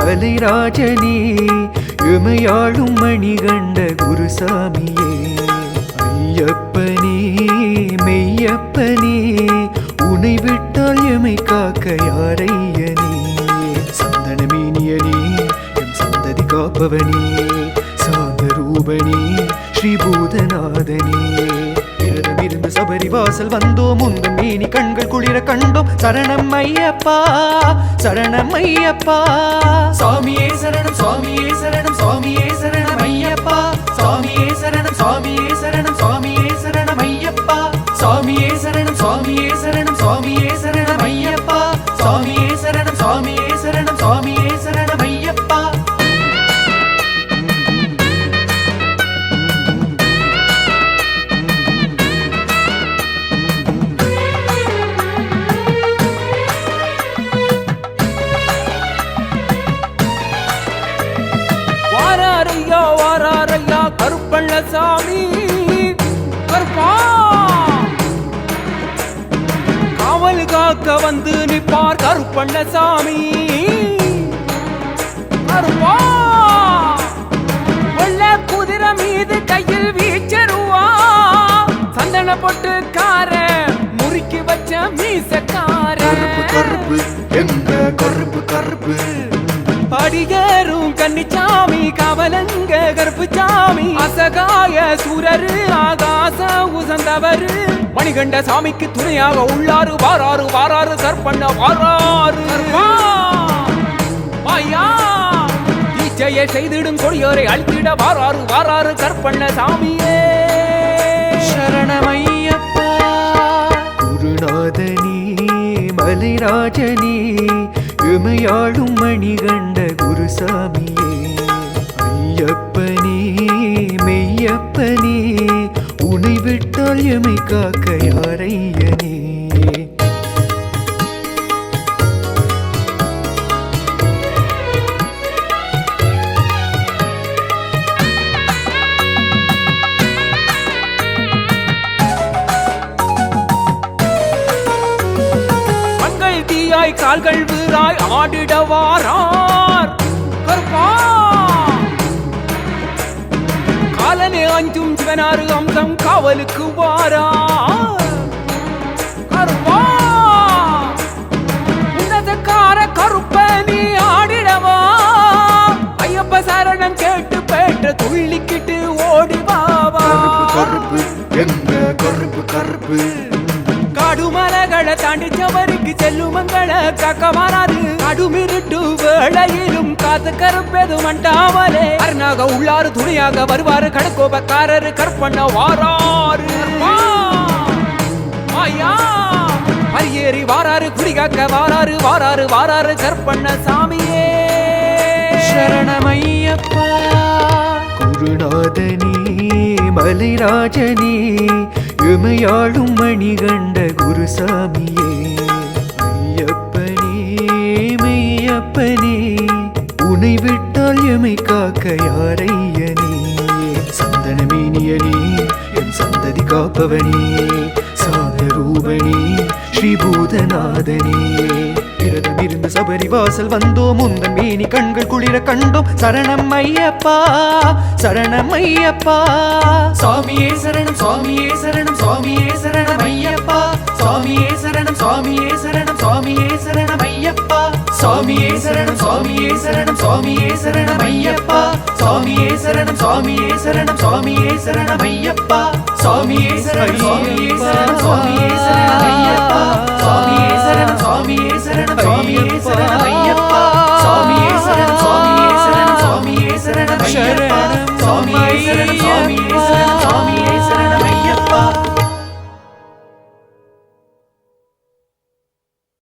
மலைராஜனே எமையாளும் மணிகண்ட குருசாமியே. ஐயப்பனே மெய்யப்பனே உனை விட்டால் எமை காக்க யாரையனே. சந்தனமேனியனே எம் சந்ததி காப்பவனே. சாந்தரூபனே ஸ்ரீபூதநாதனே. ஸ்ரீபூதநாதனே சபரி வாசல் வந்தோம். முந்தன் மேனி கண்கள் குளிர கண்டோம். சரணம் ஐயப்பா சரணம் ஐயப்பா. சாமியே சரணம் சுவாமியே சரணம் சுவாமியே சரணம் ஐயப்பா. சாமியே சரணம் சுவாமியே சரணம் சுவாமியே சரணம் கருப்பா. காவல் காக்க வந்து நிப்பார் கருப்பண்ணசாமி. கருப்பா. வெள்ள குதிரை மீது கையில் வீச்சருவா சந்தன கார முறுக்கி வச்ச மீசக்கார. கருப்பு கருப்பு எங்க கருப்பு கருப்பு? படியேறும் கன்னிச்சாமி கவலங்க கருப்பு சாமி. அசகாய சூரரு ஆகாச உசந்தவரு. மணிகண்ட சாமிக்கு துணையாக உள்ளாறு வாராறு வாராறு கற்பண்ண வாராறு. வாயா செய்திடும் கொடியோரை அழித்திட வாராறு வாராறு கற்பண்ண சாமியே. சரணமையப்பா குருநாதனே மலைராஜனே எமையாளும் மணிகண்ட குருசாமியே. ஐயப்ப மெய்யப்பனே உனை விட்டால் எமை காக்க யாரையனே கால்கள் வீராய் ஆடிடவாரார். கருப்பா காலனே அஞ்சும் சிவனாறு அம்சம் காவலுக்கு வாரா. கருப்பா. உன்னதக்கார கருப்ப நீ ஆடிடவா. ஐயப்ப சரணம் கேட்டு பேட்ட துள்ளிக்கிட்டு ஓடி வாவா. கருப்பு கருப்பு கருப்பு. கடுமலைகளை தாண்டி சவருக்கு செல்லும் காக்க வராது. கடுமிருட்டு வேளையிலும் காத்து கருப்பெது மண்டாமலே அருணாக உள்ளாறு துணியாக வருவாரு கடக்கோபக்காரரு கற்பண்ண வாராரு. மாயா அரியேறி வாராரு குடிகாக்க வாராரு வாராரு வாராரு கற்பண்ண சாமியே. சரணமையப்பா குருநாதனே மலைராஜனே எமையாளும் மணிகண்ட குருசாமியே ஐயப்பனே மெய்யப்பனே உனை விட்டால் எமை காக்க யாரையனே சந்தனமேனியனே என் சந்ததி காப்பவனே சாதரூபனே ஸ்ரீபூதநாதனே. விரதமிருந்து சபரிவாசல் வந்தோம் முந்தன் மேனி கண்கள் குளிர கண்டோம் சரணம் ஐயப்பா சரணம் ஐயப்பா சுவாமியே சரணம் சுவாமியே சரணம் சுவாமியே சரணம் ஐயப்பா சுவாமியே சரணம் சுவாமியே சரணம் சுவாமியே சரணம் ஐயப்பா சுவாமியே சரணம் சுவாமியே சரணம் சுவாமியே சரணம் ஐயப்பா சுவாமியே சரணம் சுவாமியே சரணம் சுவாமியே சரணம் ஐயப்பா சுவாமியே சரணம் சுவாமியே சரணம் சுவாமியே Hey.